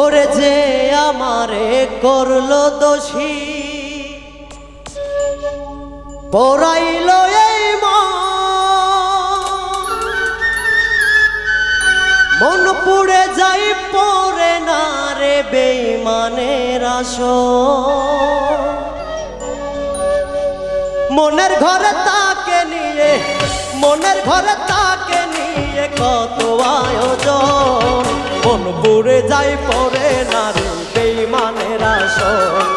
ওরে যে আমারে করল দোষী, পড়াইল এই মন। পুড়ে যাই পরে না রে বেইমানের আসর মনের ঘরে তাকে নিয়ে, মনের ঘরে তাকে নিয়ে কত আয়োজন মন পুড়ে যাই পরে না রে বেইমানের আসন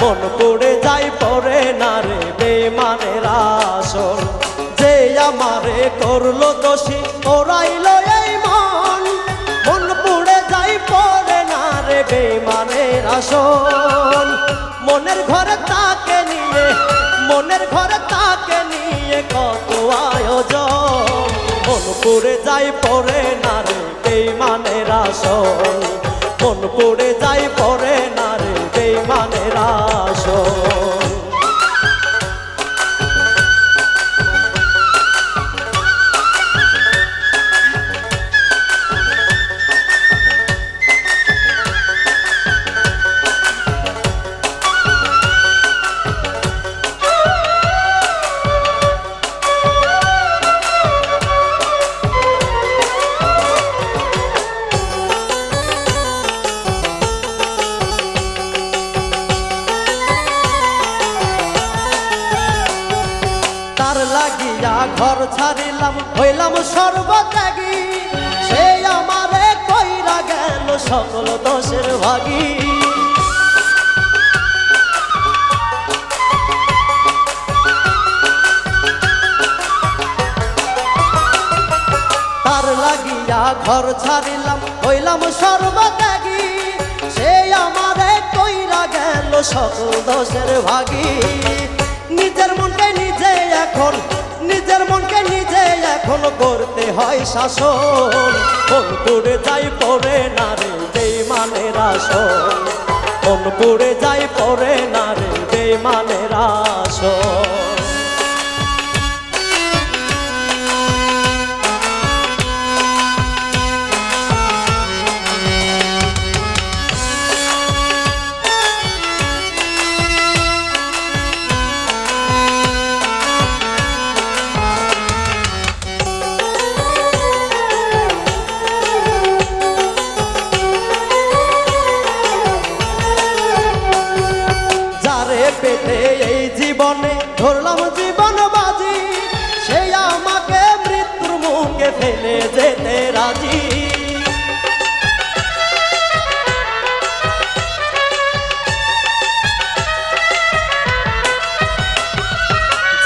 মন পুড়ে যাই পরে না রে বেইমানের আসন যে আমারে করল দোষী, ওরাইল এই মন। মন পুড়ে যাই পরে না রে বেইমানের আসন মনের ঘরে তাকে নিয়ে, মনের ঘরে তাকে নিয়ে কত আয়োজন। মন পুড়ে যাই পরে না মন যাই যাই তার লাগিয়া ঘর ছাড়িলাম, হইলাম সর্বত্যাগী। সে আমারে কইরা গেল সকল দোষের ভাগী। তার লাগিয়া ঘর ছাড়িলাম, হইলাম সর্বত্যাগী। সে আমারে কইরা গেল সকল দোষের ভাগী। নিজের মনকে করতে হয় শাসন। কোন পুরে যাই পরে না রে বেমানের আসন। পুরে যাই পরে না রে বেমানের আসন। পেতে এই জীবনে ধরলাম জীবন বাজি। সে আমাকে মৃত্যুর মুখে ফেলে যেতে রাজি।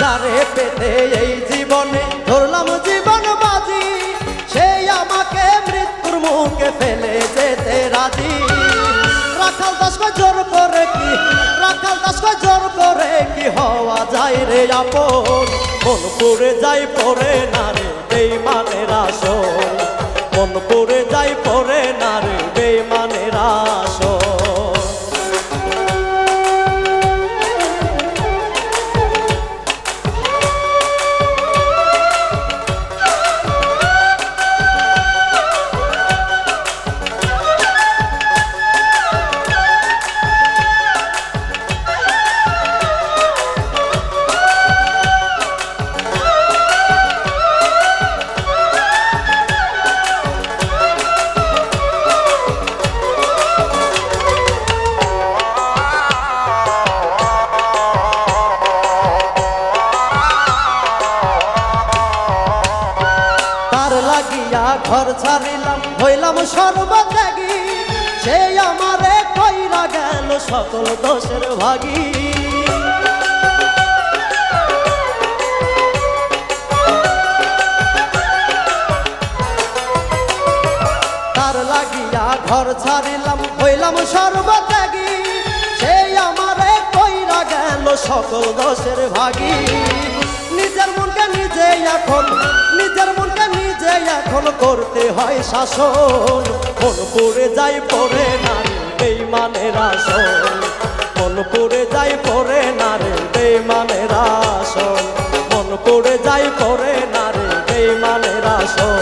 যারে পেতে এই জীবনে ধরলাম জীবন বাজি, সে আমাকে মৃত্যুর মুখে ফেলে যেতে রাজি। দাসকে জোর করে কি হওয়া যায় রে আপন? মন পড়ে যাই পড়ে না রে মানের আসন। ঘর ছাড়িলাম, হইলাম সর্বত্যাগী। সে আমারে কইরা গেল সকল দোষের ভাগী। তার লাগিয়া ঘর ছাড়িলাম, হইলাম সর্বত্যাগী। সে আমারে কইরা গেল সকল দোষের ভাগী। নিজের মনকে নিজে এখন, নিজের মনকে নিজে এখন করতে হয় শাসন। মন পড়ে যাই পরে না বেইমানের আসন। মন পড়ে যাই পরে না রে বেইমানের আসন। মন পড়ে যাই পরে না রে বেইমানের আসন।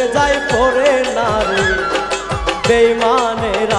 পড়ে যাই পরে না রে বেইমানের